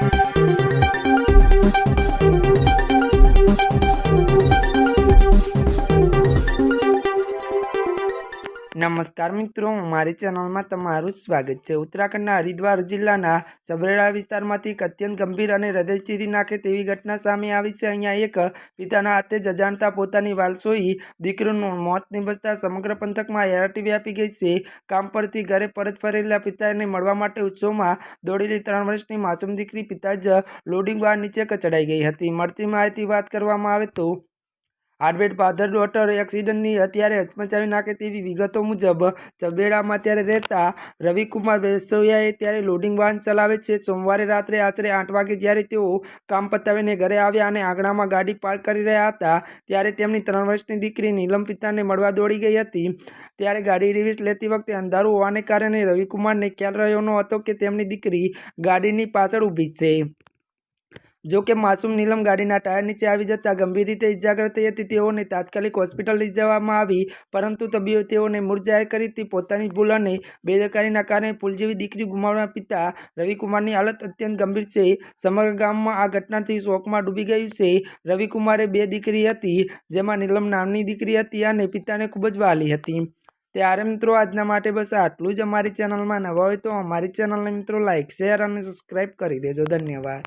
Thank you. નમસ્કાર મિત્રો, મારી ચેનલમાં તમારું સ્વાગત છે. ઉત્તરાખંડના હરિદ્વાર જિલ્લાના ચબરેડા વિસ્તારમાંથી એક અત્યંત ગંભીર અને હૃદય ચીરી નાખે તેવી ઘટના સામે આવી છે. અહીંયા એક પિતાના હાથે જ અજાણતા પોતાની વાલસોઈ દીકરીનું મોત નિપજતા સમગ્ર પંથકમાં હેરાટી વ્યાપી ગઈ છે. કામ પરથી ઘરે પરત ફરેલા પિતાને મળવા માટે ઉત્સવમાં દોડેલી ત્રણ વર્ષની માસૂમ દીકરી પિતા જ લોડિંગ બાર નીચે કચડાઈ ગઈ હતી. મળતી માહિતી વાત કરવામાં આવે તો હાર્ડવેડ ફાધર ડોટર એક્સિડન્ટની અત્યારે હચમચાવી નાખે તેવી વિગતો મુજબ ચબેડામાં ત્યારે રહેતા રવિકુમાર વેસોયાએ ત્યારે લોડિંગ વાહન ચલાવે છે. સોમવારે રાત્રે આશરે આઠ વાગે જ્યારે તેઓ કામ પતાવીને ઘરે આવ્યા અને આંગણામાં ગાડી પાર્ક કરી રહ્યા હતા, ત્યારે તેમની ત્રણ વર્ષની દીકરી નીલમ પિતાને મળવા દોડી ગઈ હતી. ત્યારે ગાડી રિવિસ લેતી વખતે અંધારું હોવાને કારણે રવિકુમારને ખ્યાલ રહ્યો ન હતો કે તેમની દીકરી ગાડીની પાછળ ઊભી છે. જો કે માસૂમ નીલમ ગાડીના ટાયર નીચે આવી જતા ગંભીર રીતે ઇજાગ્રસ્ત થઈ હતી. તેઓને તાત્કાલિક હોસ્પિટલ લઈ જવામાં આવી, પરંતુ તબીબે તેઓને મૂરજાહેર જાહેર કરી હતી. પોતાની ભૂલ અને બેદરકારીના કારણે ભૂલ જેવી દીકરી ગુમાવવાના પિતા રવિકુમારની હાલત અત્યંત ગંભીર છે. સમગ્ર ગામમાં આ ઘટનાથી શોકમાં ડૂબી ગયું છે. રવિકુમારે બે દીકરી હતી, જેમાં નીલમ નામની દીકરી હતી અને પિતાને ખૂબ જ વહાલી હતી. ત્યારે મિત્રો, આજના માટે બસ આટલું જ. અમારી ચેનલમાં નવા હોય તો અમારી ચેનલને મિત્રો લાઇક શેર અને સબસ્ક્રાઈબ કરી દેજો. ધન્યવાદ.